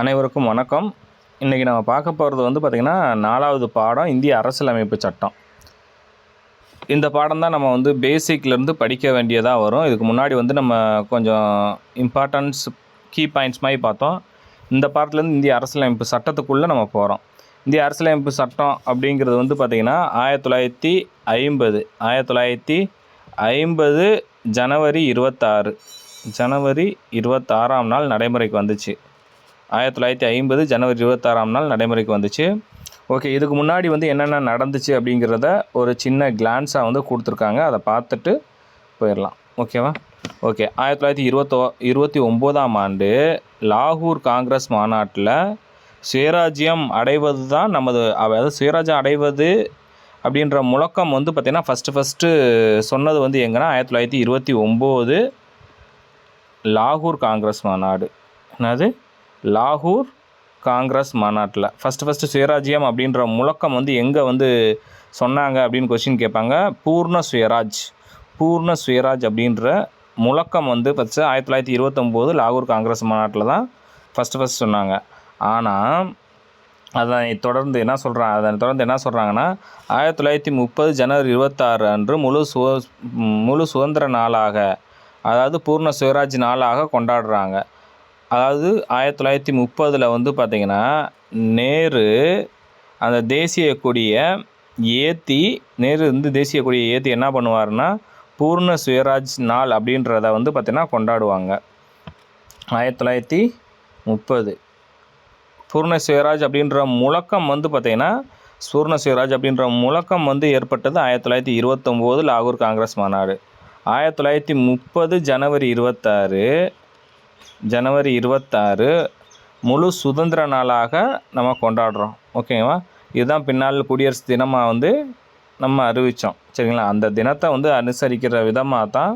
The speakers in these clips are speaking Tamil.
அனைவருக்கும் வணக்கம். இன்றைக்கி நம்ம பார்க்க போகிறது வந்து பார்த்திங்கன்னா நாலாவது பாடம் இந்திய அரசியலமைப்பு சட்டம். இந்த பாடம் தான் நம்ம வந்து பேசிக்லேருந்து படிக்க வேண்டியதாக வரும். இதுக்கு முன்னாடி வந்து நம்ம கொஞ்சம் இம்பார்ட்டன்ஸ் கீ பாயிண்ட்ஸ் மாதிரி பார்த்தோம். இந்த பாடத்துலேருந்து இந்திய அரசியலமைப்பு சட்டத்துக்குள்ளே நம்ம போகிறோம் இந்திய அரசியலமைப்பு சட்டம் அப்படிங்கிறது வந்து பார்த்திங்கன்னா ஆயிரத்தி தொள்ளாயிரத்தி ஐம்பது ஆயிரத்தி தொள்ளாயிரத்தி ஐம்பது ஜனவரி இருபத்தாறு ஜனவரி இருபத்தாறாம் நாள் நடைமுறைக்கு வந்துச்சு. ஆயிரத்தி தொள்ளாயிரத்தி ஐம்பது ஜனவரி இருபத்தாறாம் நாள் நடைமுறைக்கு வந்துச்சு. ஓகே இதுக்கு முன்னாடி வந்து என்னென்ன நடந்துச்சு அப்படிங்கிறத ஒரு சின்ன கிளான்ஸாக வந்து கொடுத்துருக்காங்க. அதை பார்த்துட்டு போயிடலாம். ஓகேவா? ஓகே ஆயிரத்தி தொள்ளாயிரத்தி இருபத்தோ இருபத்தி ஒம்போதாம் ஆண்டு லாகூர் காங்கிரஸ் மாநாட்டில் சுயராஜ்யம் அடைவது தான் நமது அதாவது சுயராஜ்யம் அடைவது அப்படின்ற முழக்கம் வந்து பார்த்திங்கன்னா ஃபஸ்ட்டு ஃபஸ்ட்டு சொன்னது வந்து எங்கன்னா ஆயிரத்தி தொள்ளாயிரத்தி இருபத்தி ஒம்பது லாகூர் காங்கிரஸ் மாநாடு. என்னது? லாகூர் காங்கிரஸ் மாநாட்டில். ஃபஸ்ட்டு ஃபஸ்ட்டு சுயராஜ்யம் அப்படின்ற முழக்கம் வந்து எங்கே வந்து சொன்னாங்க அப்படின்னு கொஷின் கேட்பாங்க. பூர்ண சுயராஜ். பூர்ண சுயராஜ் அப்படின்ற முழக்கம் வந்து ஃபஸ்ட்டு ஆயிரத்தி தொள்ளாயிரத்தி இருபத்தொம்போது லாகூர் காங்கிரஸ் மாநாட்டில் தான் ஃபஸ்ட்டு ஃபஸ்ட் சொன்னாங்க. ஆனால் அதனை தொடர்ந்து என்ன சொல்கிறாங்க அதனை தொடர்ந்து என்ன சொல்கிறாங்கன்னா ஆயிரத்தி தொள்ளாயிரத்தி முப்பது ஜனவரி இருபத்தாறு அன்று முழு சுக முழு சுதந்திர நாளாக அதாவது பூர்ண சுயராஜ் நாளாக கொண்டாடுறாங்க. அதாவது ஆயிரத்தி தொள்ளாயிரத்தி முப்பதில் வந்து பார்த்திங்கன்னா நேரு அந்த தேசிய கொடியை ஏற்றி நேரு வந்து தேசிய கொடியை ஏற்றி என்ன பண்ணுவார்னா பூர்ண சுயராஜ் நாள் அப்படின்றத வந்து பார்த்திங்கன்னா கொண்டாடுவாங்க. ஆயிரத்தி தொள்ளாயிரத்தி முப்பது. பூர்ண சுயராஜ் அப்படின்ற முழக்கம் வந்து பார்த்திங்கன்னா பூர்ண சுயராஜ் அப்படின்ற முழக்கம் வந்து ஏற்பட்டது ஆயிரத்தி தொள்ளாயிரத்தி இருபத்தொம்போது லாகூர் காங்கிரஸ் மாநாடு. ஆயிரத்தி தொள்ளாயிரத்தி முப்பது ஜனவரி இருபத்தாறு ஜனவரி இருபத்தாறு முழு சுதந்திர நாளாக நம்ம கொண்டாடுறோம். ஓகேவா? இதுதான் பின்னால் குடியரசு தினமாக வந்து நம்ம அறிவித்தோம் சரிங்களா? அந்த தினத்தை வந்து அனுசரிக்கிற விதமாக தான்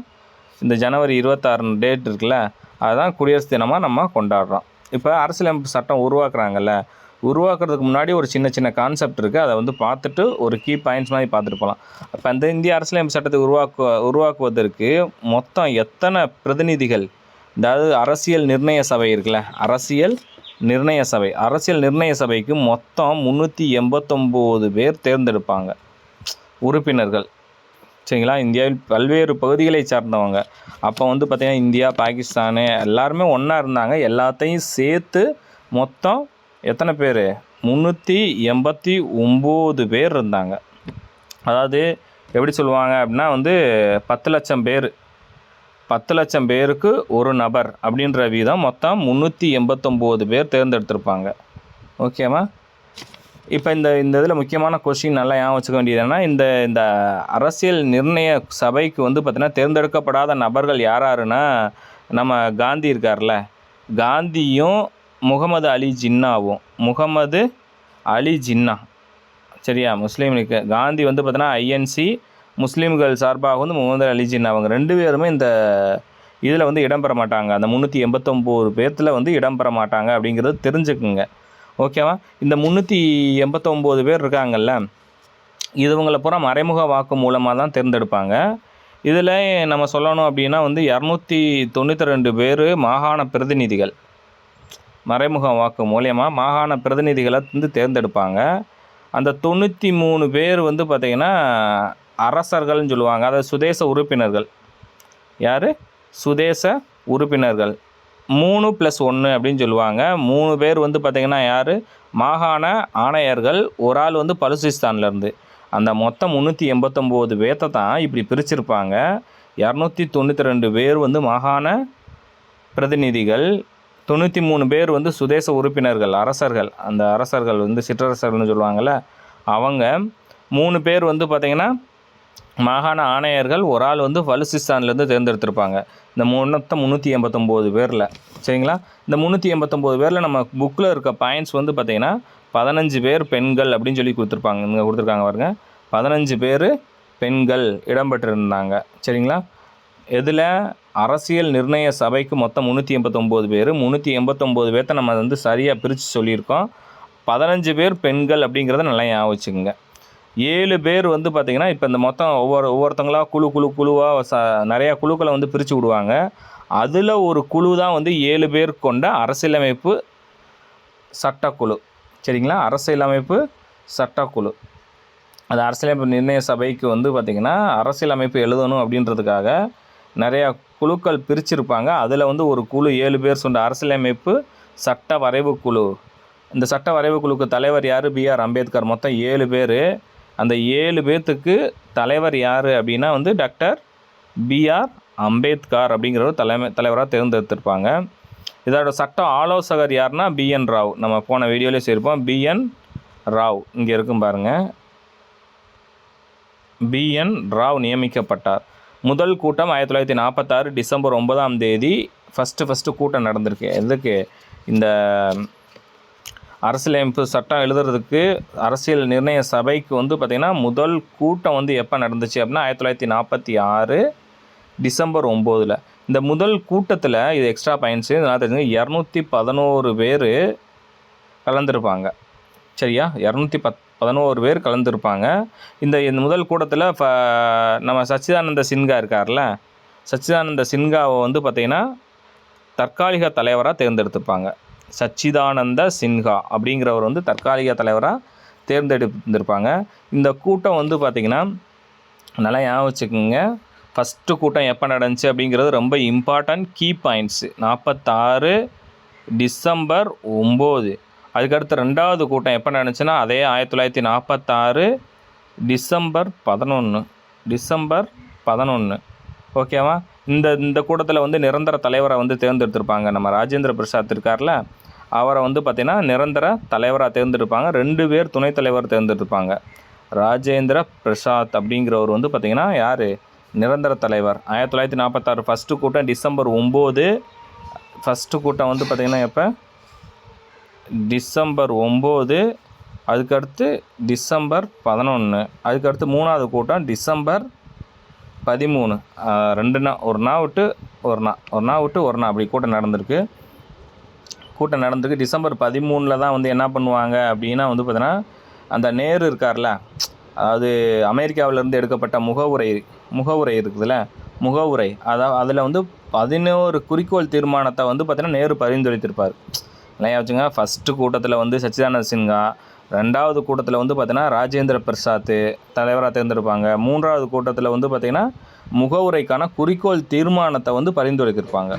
இந்த ஜனவரி இருபத்தாறு டேட் இருக்குல்ல அதுதான் குடியரசு தினமாக நம்ம கொண்டாடுறோம். இப்போ அரசியலமைப்பு சட்டம் உருவாக்குறாங்கல்ல உருவாக்குறதுக்கு முன்னாடி ஒரு சின்ன சின்ன கான்செப்ட் இருக்குது அதை வந்து பார்த்துட்டு ஒரு கீ பாயிண்ட்ஸ் மாதிரி பார்த்துட்டு போகலாம் அப்போ அந்த இந்திய அரசியலமைப்பு சட்டத்தை உருவாக்கு உருவாக்குவதற்கு மொத்தம் எத்தனை பிரதிநிதிகள் அதாவது அரசியல் நிர்ணய சபை இருக்குல்ல அரசியல் நிர்ணய சபை. அரசியல் நிர்ணய சபைக்கு மொத்தம் முந்நூற்றி எண்பத்தொம்போது பேர் தேர்ந்தெடுப்பாங்க உறுப்பினர்கள். சரிங்களா? இந்தியாவில் பல்வேறு பகுதிகளை சார்ந்தவங்க. அப்போ வந்து பார்த்திங்கன்னா இந்தியா பாகிஸ்தானு எல்லாருமே ஒன்றா இருந்தாங்க. எல்லாத்தையும் சேர்த்து மொத்தம் எத்தனை பேர்? முந்நூற்றி எண்பத்தி ஒம்பது பேர் இருந்தாங்க. அதாவது எப்படி சொல்லுவாங்க அப்படின்னா வந்து பத்து லட்சம் பேர் பத்து லட்சம் பேருக்கு ஒரு நபர் அப்படின்ற வீதம் மொத்தம் முந்நூற்றி எண்பத்தொம்போது பேர் தேர்ந்தெடுத்திருப்பாங்க. ஓகேவா? இப்போ இந்த இந்த இதில் முக்கியமான கொஷின் நல்லா ஏன் வச்சுக்க வேண்டியதுன்னா இந்த இந்த அரசியல் நிர்ணய சபைக்கு வந்து பார்த்திங்கன்னா தேர்ந்தெடுக்கப்படாத நபர்கள் யார் யாருன்னா நம்ம காந்தி இருக்கார்ல காந்தியும் முகமது அலி ஜின்னாவும். முகமது அலி ஜின்னா. சரியா? முஸ்லீம்களுக்கு. காந்தி வந்து பார்த்தீங்கன்னா ஐஎன்சி முஸ்லீம்கள் சார்பாக வந்து முகமது அலி ஜின்னா அவங்க ரெண்டு பேருமே இந்த இதில் வந்து இடம்பெற மாட்டாங்க. அந்த முந்நூற்றி எண்பத்தொம்போது பேர்த்தில் வந்து இடம்பெற மாட்டாங்க அப்படிங்கிறது தெரிஞ்சுக்குங்க. ஓகேவா? இந்த முந்நூற்றி எண்பத்தொம்போது பேர் இருக்காங்கல்ல இதுவங்களை பூரா மறைமுக வாக்கு மூலமாக தான் தேர்ந்தெடுப்பாங்க. இதில் நம்ம சொல்லணும் அப்படின்னா வந்து இரநூத்தி தொண்ணூற்றி ரெண்டு பேர் மாகாண பிரதிநிதிகள். மறைமுக வாக்கு மூலயமா மாகாண பிரதிநிதிகளை வந்து தேர்ந்தெடுப்பாங்க. அந்த தொண்ணூற்றி மூணு பேர் வந்து பார்த்திங்கன்னா அரசர்கள்னு சொல்லுவாங்க. அதாவது சுதேச உறுப்பினர்கள். யார்? சுதேச உறுப்பினர்கள். மூணு ப்ளஸ் ஒன்று அப்படின்னு சொல்லுவாங்க. மூணு பேர் வந்து பார்த்திங்கன்னா யார்? மாகாண ஆணையர்கள். ஒரு ஆள் வந்து பலுசிஸ்தான்லேருந்து அந்த மொத்தம் முந்நூற்றி எண்பத்தொம்போது பேர்த்தை தான் இப்படி பிரிச்சிருப்பாங்க. இரநூத்தி தொண்ணூற்றி ரெண்டு பேர் வந்து மாகாண பிரதிநிதிகள். தொண்ணூற்றி மூணு பேர் வந்து சுதேச உறுப்பினர்கள் அரசர்கள். அந்த அரசர்கள் வந்து சிற்றரசர்கள்னு சொல்லுவாங்கள்ல அவங்க மூணு பேர் வந்து பார்த்திங்கன்னா மாகாண ஆணையர்கள் ஒரு ஆள் வந்து பலுசிஸ்தான்லேருந்து தேர்ந்தெடுத்திருப்பாங்க. இந்த மொத்தம் முந்நூற்றி எண்பத்தொம்போது பேரில். சரிங்களா? இந்த முந்நூற்றி எண்பத்தொம்போது பேரில் நம்ம புக்கில் இருக்க பாயிண்ட்ஸ் வந்து பார்த்திங்கன்னா பதினஞ்சு பேர் பெண்கள் அப்படின்னு சொல்லி கொடுத்துருப்பாங்க. இங்கே கொடுத்துருக்காங்க பாருங்கள் பதினஞ்சு பேர் பெண்கள் இடம்பெற்றிருந்தாங்க. சரிங்களா? எதில்? அரசியல் நிர்ணய சபைக்கு மொத்தம் முந்நூற்றி எண்பத்தொம்போது பேர். முந்நூற்றி எண்பத்தொம்போது பேர்த்த நம்ம வந்து சரியாக பிரித்து சொல்லியிருக்கோம். பதினஞ்சு பேர் பெண்கள் அப்படிங்கிறத நல்லா ஞாபகம் வச்சுக்கோங்க. ஏழு பேர் வந்து பார்த்திங்கன்னா இப்போ இந்த மொத்தம் ஒவ்வொரு ஒவ்வொருத்தங்களா குழு குழு குழுவாக ச நிறையா குழுக்களை வந்து பிரித்து விடுவாங்க. அதில் ஒரு குழு தான் வந்து ஏழு பேர் கொண்ட அரசியலமைப்பு சட்டக்குழு. சரிங்களா? அரசியலமைப்பு சட்டக்குழு. அது அரசியலமைப்பு நிர்ணய சபைக்கு வந்து பார்த்திங்கன்னா அரசியலமைப்பு எழுதணும் அப்படின்றதுக்காக நிறையா குழுக்கள் பிரிச்சிருப்பாங்க. அதில் வந்து ஒரு குழு ஏழு பேர் சொன்ன அரசியலமைப்பு சட்ட வரைவு குழு. இந்த சட்ட வரைவு குழுக்கு தலைவர் யார்? B R Ambedkar. மொத்தம் ஏழு பேர். அந்த ஏழு பேர்த்துக்கு தலைவர் யார் அப்படின்னா வந்து டாக்டர் பிஆர் அம்பேத்கர் அப்படிங்கிறவர் தலைமை தலைவராக தேர்ந்தெடுத்திருப்பாங்க. இதோட சட்ட ஆலோசகர் யாருன்னா பிஎன் ராவ். நம்ம போன வீடியோலேயே சேர்ப்போம் பிஎன் ராவ். இங்கே இருக்கும் பாருங்கள் பிஎன் ராவ் நியமிக்கப்பட்டார். முதல் கூட்டம் ஆயிரத்தி தொள்ளாயிரத்தி நாற்பத்தாறு டிசம்பர் ஒன்பதாம் தேதி. ஃபஸ்ட்டு ஃபஸ்ட்டு கூட்டம் நடந்திருக்கு. எதுக்கு? இந்த அரசியலமைப்பு சட்டம் எழுதுறதுக்கு அரசியல் நிர்ணய சபைக்கு வந்து பார்த்திங்கன்னா முதல் கூட்டம் வந்து எப்போ நடந்துச்சு அப்படின்னா ஆயிரத்தி தொள்ளாயிரத்தி நாற்பத்தி ஆறு டிசம்பர் ஒம்போதில். இந்த முதல் கூட்டத்தில் இது எக்ஸ்ட்ரா பாயிண்ட்ஸு இதெல்லாம் தெரிஞ்சுங்க. இரநூத்தி பதினோரு பேர் கலந்துருப்பாங்க. சரியா? இரநூத்தி பத் பதினோரு பேர் கலந்துருப்பாங்க. இந்த இந்த முதல் கூட்டத்தில் ஃப நம்ம சச்சிதானந்த சின்ஹா இருக்கார்ல. சச்சிதானந்த சின்ஹாவை வந்து பார்த்திங்கன்னா தற்காலிக தலைவராக தேர்ந்தெடுத்துப்பாங்க. சச்சிதானந்த சின்ஹா அப்படிங்கிறவர் வந்து தற்காலிக தலைவராக தேர்ந்தெடுத்திருப்பாங்க. இந்த கூட்டம் வந்து பார்த்திங்கன்னா நல்லா ஞாபகம் வச்சுக்கோங்க. ஃபஸ்ட்டு கூட்டம் எப்போ நடந்துச்சு அப்படிங்கிறது ரொம்ப இம்பார்ட்டன்ட் கீ பாயிண்ட்ஸு நாற்பத்தாறு டிசம்பர் ஒம்பது. அதுக்கடுத்து ரெண்டாவது கூட்டம் எப்போ நடந்துச்சுன்னா அதே ஆயிரத்தி தொள்ளாயிரத்தி நாற்பத்தாறு டிசம்பர் பதினொன்று டிசம்பர் பதினொன்று ஓகேவா இந்த இந்த கூட்டத்தில் வந்து நிரந்தர தலைவரை வந்து தேர்ந்தெடுத்திருப்பாங்க. நம்ம ராஜேந்திர பிரசாத் இருக்கார்ல அவரை வந்து பார்த்திங்கன்னா நிரந்தர தலைவராக தேர்ந்தெடுப்பாங்க. ரெண்டு பேர் துணைத் தலைவர் தேர்ந்தெடுப்பாங்க ராஜேந்திர பிரசாத் அப்படிங்கிறவர் வந்து பார்த்திங்கன்னா யார்? நிரந்தர தலைவர். ஆயிரத்தி தொள்ளாயிரத்தி நாற்பத்தாறு ஃபஸ்ட்டு கூட்டம் டிசம்பர் ஒம்பது. ஃபஸ்ட்டு கூட்டம் வந்து பார்த்திங்கன்னா எப்போ? டிசம்பர் ஒம்பது. அதுக்கடுத்து டிசம்பர் பதினொன்று அதுக்கடுத்து மூணாவது கூட்டம் டிசம்பர் பதிமூணு. ரெண்டு நாள் ஒரு நாள் விட்டு ஒரு நாள் ஒரு நாள் விட்டு ஒரு நாள் அப்படி கூட்டம் நடந்திருக்கு. கூட்டம் நடந்திருக்கு. டிசம்பர் பதிமூணில் தான் வந்து என்ன பண்ணுவாங்க அப்படின்னா வந்து பார்த்தீங்கன்னா அந்த நேரு இருக்கார்ல அதாவது அமெரிக்காவிலேருந்து எடுக்கப்பட்ட முகவுரை முகவுரை இருக்குதுல்ல முகவுரை. அதாவது அதில் வந்து பதினோரு குறிக்கோள் தீர்மானத்தை வந்து பார்த்தீங்கன்னா நேரு பரிந்துரைத்திருப்பார். இல்லையா வச்சுங்க ஃபஸ்ட்டு கூட்டத்தில் வந்து சச்சிதானந்த சின்ஹா ரெண்டாவது கூட்டத்தில் வந்து பார்த்தீங்கன்னா ராஜேந்திர பிரசாத் தலைவராக தேர்ந்தெடுப்பாங்க. மூன்றாவது கூட்டத்தில் வந்து பார்த்திங்கன்னா முகவுரைக்கான குறிக்கோள் தீர்மானத்தை வந்து பரிந்துரைத்திருப்பாங்க.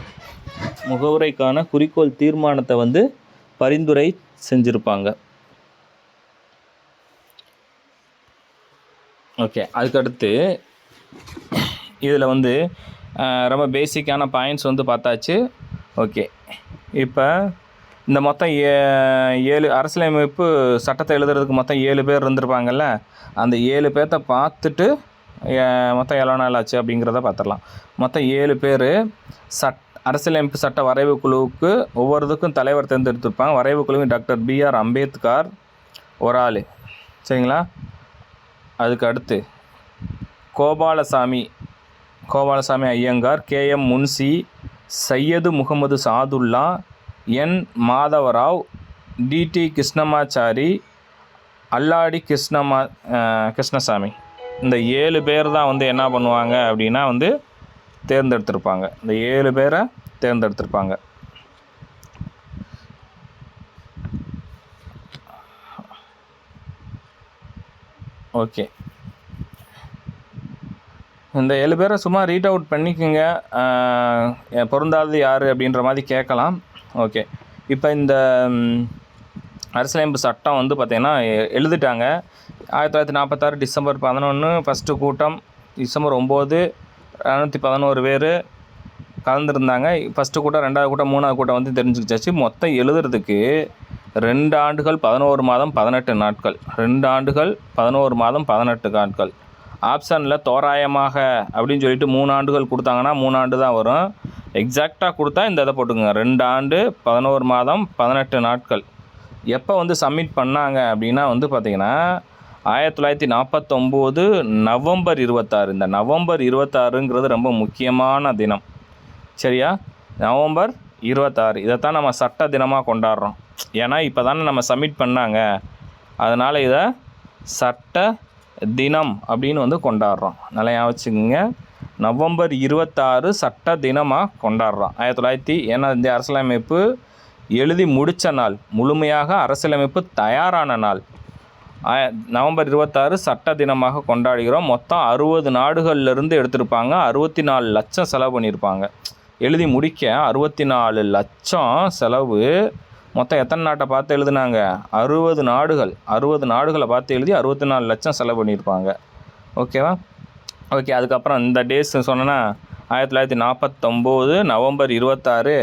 முகவுரைக்கான குறிக்கோள் தீர்மானத்தை வந்து பரிந்துரை செஞ்சுருப்பாங்க. ஓகே அதுக்கடுத்து இதில் வந்து ரொம்ப பேசிக்கான பாயிண்ட்ஸ் வந்து பார்த்தாச்சு. ஓகே இப்போ இந்த மொத்தம் ஏ ஏழு அரசியலமைப்பு சட்டத்தை எழுதுறதுக்கு மொத்தம் ஏழு பேர் இருந்திருப்பாங்கல்ல அந்த ஏழு பேர்த்த பார்த்துட்டு மொத்தம் எவ்வளோ நாள் ஆச்சு அப்படிங்கிறத பார்த்துடலாம் மொத்தம் ஏழு பேர் சட் அரசியலமைப்பு சட்ட வரைவு குழுவுக்கு ஒவ்வொருத்துக்கும் தலைவர் தேர்ந்தெடுத்திருப்பாங்க. வரைவு குழுவின் டாக்டர் பிஆர் அம்பேத்கர் ஒரு ஆள். சரிங்களா? அதுக்கு அடுத்து Gopalaswami Gopalaswami Ayyangar K M Munshi Syed Mohammad Saadulla N Madhavrao T T Krishnamachari Alladi Krishnama Krishnaswami. இந்த ஏழு பேர் தான் வந்து என்ன பண்ணுவாங்க அப்படின்னா வந்து தேர்ந்தெடுத்திருப்பாங்க. இந்த ஏழு பேரை தேர்ந்தெடுத்திருப்பாங்க. ஓகே. இந்த ஏழு பேரை சும்மா ரீட் அவுட் பண்ணிக்கோங்க. பொருந்தாதது யார் அப்படின்ற மாதிரி கேட்கலாம். ஓகே. இப்போ இந்த அரசியலமைப்பு சட்டம் வந்து பார்த்திங்கன்னா எ- எழுதிட்டாங்க. ஆயிரத்தி தொள்ளாயிரத்தி நாற்பத்தாறு டிசம்பர் பதினொன்று ஃபஸ்ட்டு கூட்டம் டிசம்பர் ஒம்பது இரநூத்தி பதினோரு பேர் கலந்துருந்தாங்க. ஃபஸ்ட்டு கூட்டம் ரெண்டாவது கூட்டம் மூணாவது கூட்டம் வந்து தெரிஞ்சுக்கிச்சாச்சு. மொத்தம் எழுதுறதுக்கு ரெண்டு ஆண்டுகள் பதினோரு மாதம் பதினெட்டு நாட்கள். ரெண்டு ஆண்டுகள் பதினோரு மாதம் பதினெட்டு நாட்கள். ஆப்ஷனில் தோராயமாக அப்படின்னு சொல்லிட்டு மூணு ஆண்டுகள் கொடுத்தாங்கன்னா மூணு ஆண்டு தான் வரும். எக்ஸாக்டாக கொடுத்தா இந்த இதை போட்டுக்கோங்க. ரெண்டு ஆண்டு பதினோரு மாதம் பதினெட்டு நாட்கள். எப்போ வந்து சப்மிட் பண்ணாங்க அப்படின்னா வந்து பார்த்திங்கன்னா ஆயிரத்தி தொள்ளாயிரத்தி நாற்பத்தொம்போது நவம்பர் இருபத்தாறு. இந்த நவம்பர் இருபத்தாறுங்கிறது ரொம்ப முக்கியமான தினம். சரியா? நவம்பர் இருபத்தாறு. இதைத்தான் நம்ம சட்ட தினமாக கொண்டாடுறோம். ஏன்னா இப்போ தானே நம்ம சப்மிட் பண்ணாங்க. அதனால் இதை சட்ட தினம் அப்படின்னு வந்து கொண்டாடுறோம். நல்லா வச்சுக்கோங்க. நவம்பர் இருபத்தாறு சட்ட தினமாக கொண்டாடுறோம் ஆயிரத்தி தொள்ளாயிரத்தி ஏன்னா இந்த அரசியலமைப்பு எழுதி முடித்த நாள் முழுமையாக அரசியலமைப்பு தயாரான நாள். நவம்பர் இருபத்தாறு சட்ட தினமாக கொண்டாடுகிறோம். மொத்தம் அறுபது நாடுகள்லேருந்து எடுத்திருப்பாங்க. அறுபத்தி நாலு லட்சம் செலவு பண்ணியிருப்பாங்க. எழுதி முடிக்க அறுபத்தி நாலு லட்சம் செலவு. மொத்தம் எத்தனை நாட்டை பார்த்து எழுதுனாங்க? அறுபது நாடுகள். அறுபது நாடுகளை பார்த்து எழுதி அறுபத்தி நாலு லட்சம் செலவு பண்ணியிருப்பாங்க. ஓகேவா? ஓகே அதுக்கப்புறம் இந்த டேஸ் சொன்னேன்னா ஆயிரத்தி தொள்ளாயிரத்தி நாற்பத்தொம்போது நவம்பர் இருபத்தாறு.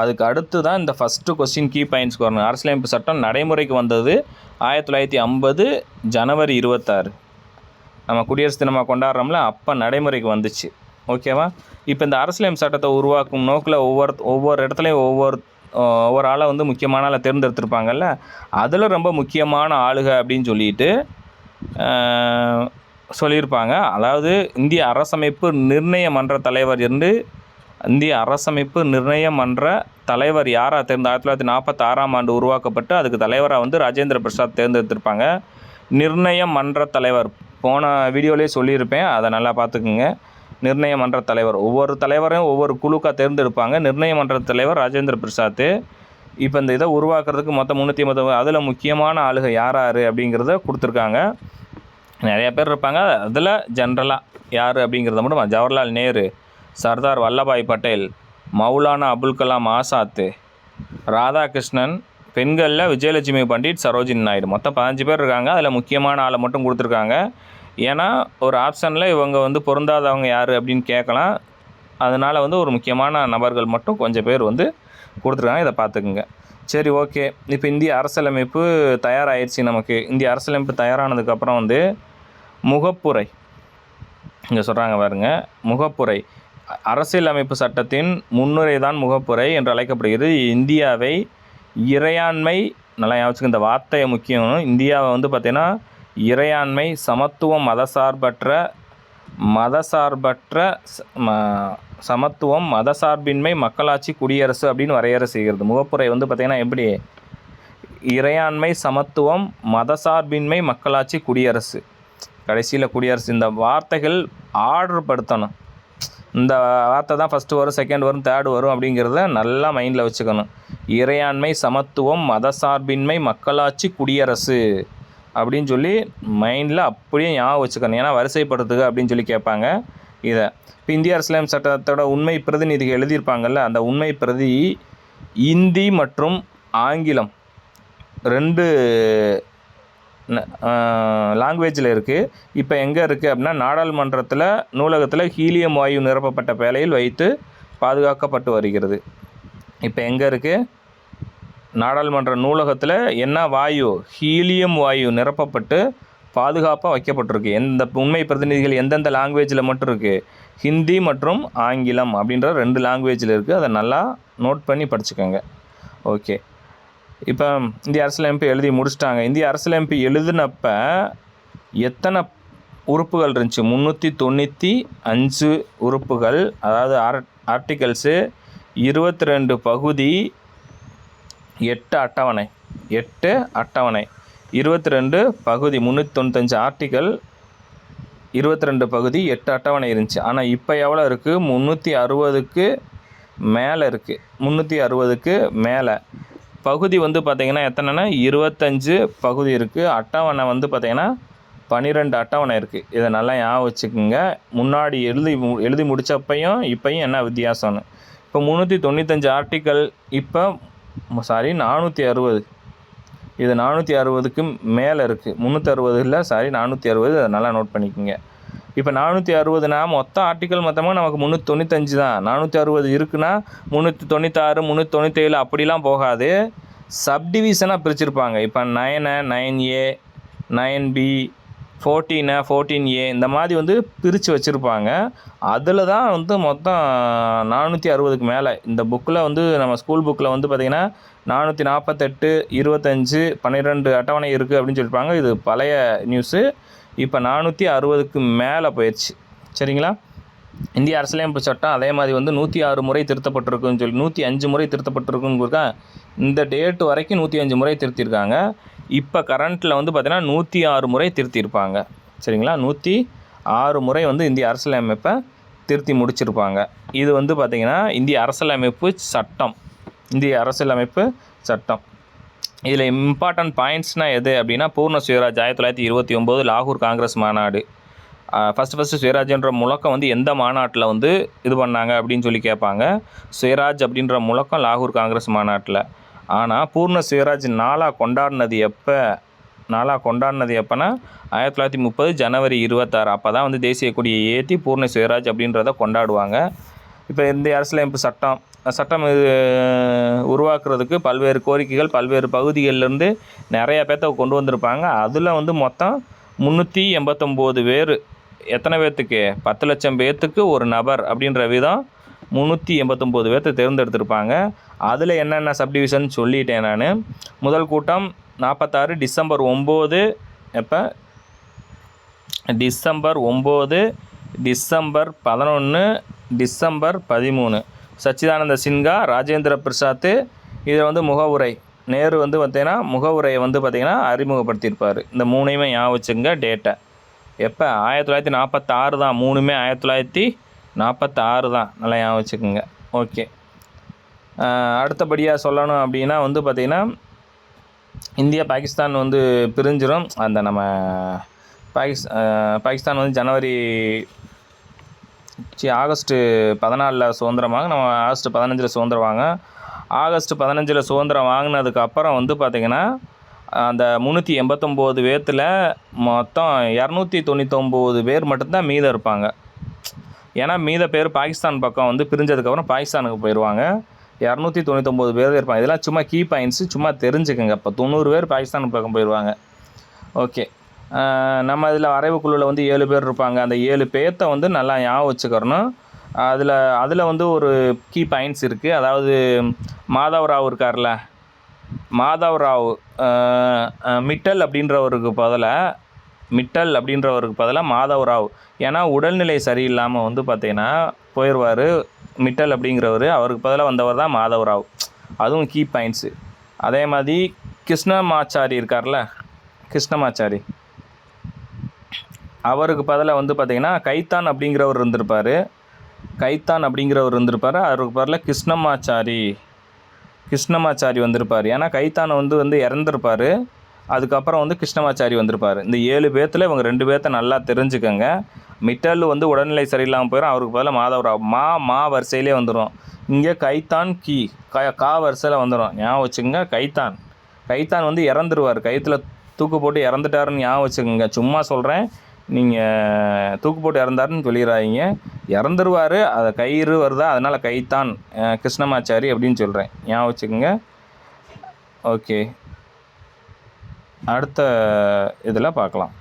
அதுக்கு அடுத்து தான் இந்த ஃபஸ்ட்டு கொஸ்டின் கீ பாயிண்ட்ஸ்க்கு வரணும். அரசியலமைப்பு சட்டம் நடைமுறைக்கு வந்தது ஆயிரத்தி தொள்ளாயிரத்தி ஐம்பது ஜனவரி இருபத்தாறு. நம்ம குடியரசு தினமாக கொண்டாடுறோம்ல அப்போ நடைமுறைக்கு வந்துச்சு. ஓகேவா இப்போ இந்த அரசியலமைப்பு சட்டத்தை உருவாக்கும் நோக்கில் ஒவ்வொரு ஒவ்வொரு இடத்துலையும் ஒவ்வொரு ஒவ்வொரு ஆளை வந்து முக்கியமான ஆளை தேர்ந்தெடுத்திருப்பாங்கல்ல அதில் ரொம்ப முக்கியமான ஆளுக அப்படின்னு சொல்லிட்டு சொல்லியிருப்பாங்க. அதாவது இந்திய அரசமைப்பு நிர்ணய மன்ற தலைவர் இருந்து இந்திய அரசமைப்பு நிர்ணய மன்ற தலைவர் யாராக தேர்ந்து ஆயிரத்தி தொள்ளாயிரத்தி நாற்பத்தாறாம் ஆண்டு உருவாக்கப்பட்டு அதுக்கு தலைவராக வந்து ராஜேந்திர பிரசாத் தேர்ந்தெடுத்திருப்பாங்க. நிர்ணய மன்ற தலைவர் போன வீடியோலேயே சொல்லியிருப்பேன். அதை நல்லா பார்த்துக்குங்க. நிர்ணய மன்ற தலைவர் ஒவ்வொரு தலைவரையும் ஒவ்வொரு குழுக்காக தேர்ந்தெடுப்பாங்க. நிர்ணய மன்ற தலைவர் ராஜேந்திர பிரசாத். இப்போ இந்த இதை உருவாக்குறதுக்கு மொத்தம் முந்நூற்றி ஐம்பது அதில் முக்கியமான ஆளுகை யார் யார் அப்படிங்கிறத கொடுத்துருக்காங்க. நிறைய பேர் இருப்பாங்க. அதில் ஜென்ரலாக யார் அப்படிங்கிறத மட்டும் ஜவஹர்லால் நேரு சர்தார் வல்லபாய் பட்டேல் மௌலானா அபுல் கலாம் ஆசாத்து ராதாகிருஷ்ணன் பெண்களில் விஜயலட்சுமி பண்டிட் சரோஜினி நாயுடு. மொத்தம் பதினஞ்சு பேர் இருக்காங்க. அதில் முக்கியமான ஆளை மட்டும் கொடுத்துருக்காங்க. ஏன்னா ஒரு ஆப்ஷனில் இவங்க வந்து பொருந்தாதவங்க யார் அப்படின்னு கேட்கலாம். அதனால் வந்து ஒரு முக்கியமான நபர்கள் மட்டும் கொஞ்சம் பேர் வந்து கொடுத்துருக்காங்க. இதை பார்த்துக்குங்க. சரி ஓகே. இப்போ இந்திய அரசியலமைப்பு தயாராகிடுச்சு நமக்கு. இந்திய அரசியலமைப்பு தயாரானதுக்கப்புறம் வந்து முகப்புரை. இங்கே சொல்கிறாங்க பாருங்க. முகப்புரை. அரசியலமைப்பு சட்டத்தின் முன்னுரை தான் முகப்புரை என்று அழைக்கப்படுகிறது. இந்தியாவை இறையாண்மை நல்லா ஞாபகம் இந்த வார்த்தையை முக்கியம் இந்தியாவை வந்து பார்த்திங்கன்னா இறையாண்மை சமத்துவம் மதசார்பற்ற மதசார்பற்ற ம- சமத்துவம் மதசார்பின்மை மக்களாட்சி குடியரசு அப்படின்னு வரையறை செய்கிறது. முகப்புரை வந்து பார்த்திங்கன்னா எப்படி? இறையாண்மை சமத்துவம் மதசார்பின்மை மக்களாட்சி குடியரசு. கடைசியில் குடியரசு இந்த வார்த்தைகள் ஆர்டர் படுத்தணும். இந்த வார்த்தை தான் ஃபஸ்ட்டு வரும் செகண்ட் வரும் தேர்டு வரும் அப்படிங்கிறத நல்லா மைண்டில் வச்சுக்கணும். இறையாண்மை சமத்துவம் மத சார்பின்மை மக்களாட்சி குடியரசு அப்படின்னு சொல்லி மைண்டில் அப்படியே ஞாபகம் வச்சுக்கணும். ஏன்னா வரிசைப்படுத்துக அப்படின்னு சொல்லி கேட்பாங்க இதை. இப்போ இந்திய அரசியலமைப்பு சட்டத்தோட உண்மை பிரதிநிதிகள் எழுதியிருப்பாங்கல்ல அந்த உண்மை பிரதி இந்தி மற்றும் ஆங்கிலம் ரெண்டு லாங்குவேஜில் இருக்குது இப்போ எங்கே இருக்குது அப்படின்னா நாடாளுமன்றத்தில் நூலகத்தில் ஹீலியம் வாயு நிரப்பப்பட்ட பேழையில் வைத்து பாதுகாக்கப்பட்டு வருகிறது. இப்போ எங்கே இருக்குது நாடாளுமன்ற நூலகத்தில் என்ன வாயு ஹீலியம் வாயு நிரப்பப்பட்டு பாதுகாப்பாக வைக்கப்பட்டிருக்கு. எந்த உண்மை பிரதிநிதிகள் எந்தெந்த லாங்குவேஜில் மட்டும் இருக்குது ஹிந்தி மற்றும் ஆங்கிலம் அப்படின்ற ரெண்டு லாங்குவேஜில் இருக்குது அதை நல்லா நோட் பண்ணி படிச்சுக்கோங்க. ஓகே. இப்போ இந்திய அரசியலமைப்பு எழுதி முடிச்சிட்டாங்க. இந்திய அரசியலமைப்பு எழுதினப்ப எத்தனை உறுப்புகள் இருந்துச்சு? முந்நூற்றி தொண்ணூற்றி அஞ்சு உறுப்புகள் அதாவது ஆர் ஆர்டிகல்ஸு இருபத்தி ரெண்டு பகுதி எட்டு அட்டவணை எட்டு அட்டவணை இருபத்தி ரெண்டு பகுதி முந்நூற்றி தொண்ணூத்தஞ்சு ஆர்டிக்கல் இருபத்தி ரெண்டு பகுதி எட்டு அட்டவணை இருந்துச்சு. ஆனால் இப்போ எவ்வளோ இருக்குது முந்நூற்றி அறுபதுக்கு மேலே இருக்குது முந்நூற்றி அறுபதுக்கு மேலே. பகுதி வந்து பார்த்திங்கன்னா எத்தனைன்னா? இருபத்தஞ்சு பகுதி இருக்குது அட்டவணை வந்து பார்த்திங்கன்னா பன்னிரெண்டு அட்டவணை இருக்குது இதை நல்லா ஞாபகம் வச்சுக்கோங்க. முன்னாடி எழுதி மு- எழுதி முடிச்சப்பையும் இப்பையும் என்ன வித்தியாசம்னு. இப்போ முந்நூற்றி தொண்ணூத்தஞ்சு ஆர்டிக்கல் இப்போ சாரி நானூற்றி அறுபது. இது நானூற்றி அறுபதுக்கு மேலே இருக்குது முந்நூற்றி அறுபது இல்லை சாரி நானூற்றி அறுபது. அதை நல்லா நோட் பண்ணிக்கோங்க. இப்போ நானூற்றி அறுபதுனா மொத்த ஆர்டிக்கல் மொத்தமாக நமக்கு முந்நூற்றி தொண்ணூத்தஞ்சு தான். நானூற்றி அறுபது இருக்குன்னா முந்நூற்றி தொண்ணூத்தாறு முந்நூற்றி தொண்ணூற்றேழு அப்படிலாம் போகாது. சப்டிவிஷனாக பிரிச்சிருப்பாங்க. இப்போ நயனை நைன் ஏ நைன் பி ஃபோர்டீனை ஃபோர்டீன் ஏ இந்த மாதிரி வந்து பிரித்து வச்சுருப்பாங்க. அதில் தான் வந்து மொத்தம் நானூற்றி அறுபதுக்கு மேலே. இந்த புக்கில் வந்து நம்ம ஸ்கூல் புக்கில் வந்து பார்த்திங்கன்னா நானூற்றி நாற்பத்தெட்டு இருபத்தஞ்சு பன்னிரெண்டு அட்டவணை இருக்குது அப்படின்னு சொல்லியிருப்பாங்க இது பழைய நியூஸு இப்போ நானூற்றி அறுபதுக்கு மேலே போயிடுச்சு சரிங்களா? இந்திய அரசியலமைப்பு சட்டம் அதே மாதிரி வந்து நூற்றி ஆறு முறை திருத்தப்பட்டிருக்குன்னு சொல்லி நூற்றி அஞ்சு முறை திருத்தப்பட்டிருக்குன்னு இந்த டேட் வரைக்கும் நூற்றி அஞ்சு முறை திருத்தியிருக்காங்க இப்போ கரண்ட்டில் வந்து பார்த்திங்கன்னா நூற்றி ஆறு முறை திருத்தியிருப்பாங்க. சரிங்களா? நூற்றி ஆறு முறை வந்து இந்திய அரசியலமைப்பை திருத்தி முடிச்சிருப்பாங்க. இது வந்து பார்த்திங்கன்னா இந்திய அரசியலமைப்பு சட்டம். இந்திய அரசியலமைப்பு சட்டம். இதில் இம்பார்ட்டன்ட் பாயிண்ட்ஸ்னால் எது அப்படின்னா பூர்ண சுயராஜ் ஆயிரத்தி தொள்ளாயிரத்தி இருபத்தி ஒம்பது லாகூர் காங்கிரஸ் மாநாடு. ஃபஸ்ட்டு ஃபஸ்ட்டு சுயராஜ்ன்ற முழக்கம் வந்து எந்த மாநாட்டில் வந்து இது பண்ணாங்க அப்படின்னு சொல்லி கேட்பாங்க. சுயராஜ் அப்படின்ற முழக்கம் லாகூர் காங்கிரஸ் மாநாட்டில். ஆனால் பூர்ண சுயராஜ் நாளாக கொண்டாடினது எப்போ? நாளாக கொண்டாடினது எப்போனா ஆயிரத்தி தொள்ளாயிரத்தி முப்பது ஜனவரி இருபத்தாறு. அப்போ தான் வந்து தேசிய கொடியை ஏற்றி பூர்ண சுயராஜ் அப்படின்றத கொண்டாடுவாங்க. இப்போ இந்திய அரசியலமைப்பு சட்டம் சட்டம் இது உருவாக்குறதுக்கு பல்வேறு கோரிக்கைகள் பல்வேறு பகுதிகளிலேருந்து நிறையா பேர்த்த கொண்டு வந்திருப்பாங்க. அதில் வந்து மொத்தம் முந்நூற்றி எண்பத்தொம்போது பேர் எத்தனை பேர்த்துக்கு? பத்து லட்சம் பேர்த்துக்கு ஒரு நபர் அப்படின்ற விதம் முந்நூற்றி எண்பத்தொம்போது பேர்த்த தேர்ந்தெடுத்திருப்பாங்க. அதில் என்னென்ன சப்டிவிஷன் சொல்லிட்டேன் நான். முதல் கூட்டம் நாற்பத்தாறு டிசம்பர் ஒம்பது எப்போ? டிசம்பர் ஒம்பது டிசம்பர் பதினொன்று டிசம்பர் பதிமூணு. சச்சிதானந்த சின்ஹா ராஜேந்திர பிரசாத் இதில் வந்து முகவுரை நேரு வந்து பார்த்தீங்கன்னா முகவுரையை வந்து பார்த்திங்கன்னா அறிமுகப்படுத்தியிருப்பார். இந்த மூணையுமே ஞாபகம் வச்சுங்க டேட்டை எப்போ? ஆயிரத்தி தொள்ளாயிரத்தி நாற்பத்தாறு தான். மூணுமே ஆயிரத்தி தொள்ளாயிரத்தி நாற்பத்தாறு தான். நல்லா ஞாபகம் வச்சுக்கோங்க. ஓகே அடுத்தபடியாக சொல்லணும் அப்படின்னா வந்து பார்த்திங்கன்னா இந்தியா பாகிஸ்தான் வந்து பிரிஞ்சிடும் அந்த நம்ம பாகிஸ் பாகிஸ்தான் வந்து ஜனவரி சி ஆகஸ்ட்டு பதினாலில் சுதந்திரமாக நம்ம ஆகஸ்ட் பதினஞ்சில் சுதந்திரம் வாங்க. ஆகஸ்ட் பதினஞ்சில் சுதந்திரம் வாங்கினதுக்கு அப்புறம் வந்து பார்த்திங்கன்னா அந்த முந்நூற்றி எண்பத்தொம்போது பேர்த்தில் மொத்தம் இரநூத்தி தொண்ணூத்தொம்போது பேர் மட்டும்தான் மீதம் இருப்பாங்க. ஏன்னா மீத பேர் பாகிஸ்தான் பக்கம் வந்து பிரிஞ்சதுக்கப்புறம் பாகிஸ்தானுக்கு போயிடுவாங்க இரநூத்தி தொண்ணூத்தொம்பது பேர் இருப்பாங்க. இதெல்லாம் சும்மா கீ பாயிண்ட்ஸு சும்மா தெரிஞ்சுக்கோங்க. இப்போ தொண்ணூறு பேர் பாகிஸ்தான் பக்கம் போயிடுவாங்க ஓகே. நம்ம இதில் வரைவுக்குழுவில் வந்து ஏழு பேர் இருப்பாங்க. அந்த ஏழு பேர்த்த வந்து நல்லா ஞாபகம் வச்சுக்கிறணும் அதில் அதில் வந்து ஒரு கீ பாயிண்ட்ஸ் இருக்குது அதாவது மாதவராவ் இருக்கார்ல? மாதவராவ் மிட்டல் அப்படின்றவருக்கு பதிலாக மிட்டல் அப்படின்றவருக்கு பதிலாக மாதவராவ் ஏன்னா உடல்நிலை சரியில்லாமல் வந்து பார்த்தீங்கன்னா போயிடுவார் மிட்டல் அப்படிங்கிறவர். அவருக்கு பதிலாக வந்தவர் தான் மாதவராவ் அதுவும் கீ பாயிண்ட்ஸு அதே மாதிரி கிருஷ்ணமாச்சாரி இருக்கார்ல? கிருஷ்ணமாச்சாரி. அவருக்கு பதிலாக வந்து பார்த்திங்கன்னா கைத்தான் அப்படிங்கிறவர் இருந்திருப்பார். கைத்தான் அப்படிங்கிறவர் இருந்திருப்பார். அவருக்கு பதிலாக கிருஷ்ணமாச்சாரி கிருஷ்ணமாச்சாரி வந்திருப்பார். ஏன்னா கைத்தானை வந்து வந்து இறந்துருப்பார். அதுக்கப்புறம் வந்து கிருஷ்ணமாச்சாரி வந்திருப்பார். இந்த ஏழு பேர்த்தில் இவங்க ரெண்டு பேர்த்த நல்லா தெரிஞ்சுக்கோங்க. மிட்டல் வந்து உடல்நிலை சரியில்லாமல் போயிடும் அவருக்கு பதிலாக மாதவராவ் மா மா வரிசையிலே வந்துடும் இங்கே கைத்தான் கி க கா வரிசையில் வந்துடும் ஞாபகம் வச்சுக்கோங்க கைத்தான். கைத்தான் வந்து இறந்துருவார். கைத்தில் தூக்கு போட்டு இறந்துட்டாருன்னு ஞாபகம் வச்சுக்கோங்க. சும்மா சொல்கிறேன் நீங்கள் தூக்கு போட்டு இறந்தாருன்னு சொல்லிடுறாங்க இறந்துருவார் அதை கயிறு வருதா? அதனால் கைத்தான் கிருஷ்ணமாச்சாரி அப்படின்னு சொல்கிறேன் ஞாபகம் வச்சுக்கோங்க. ஓகே. அடுத்த இதில் பார்க்கலாம்.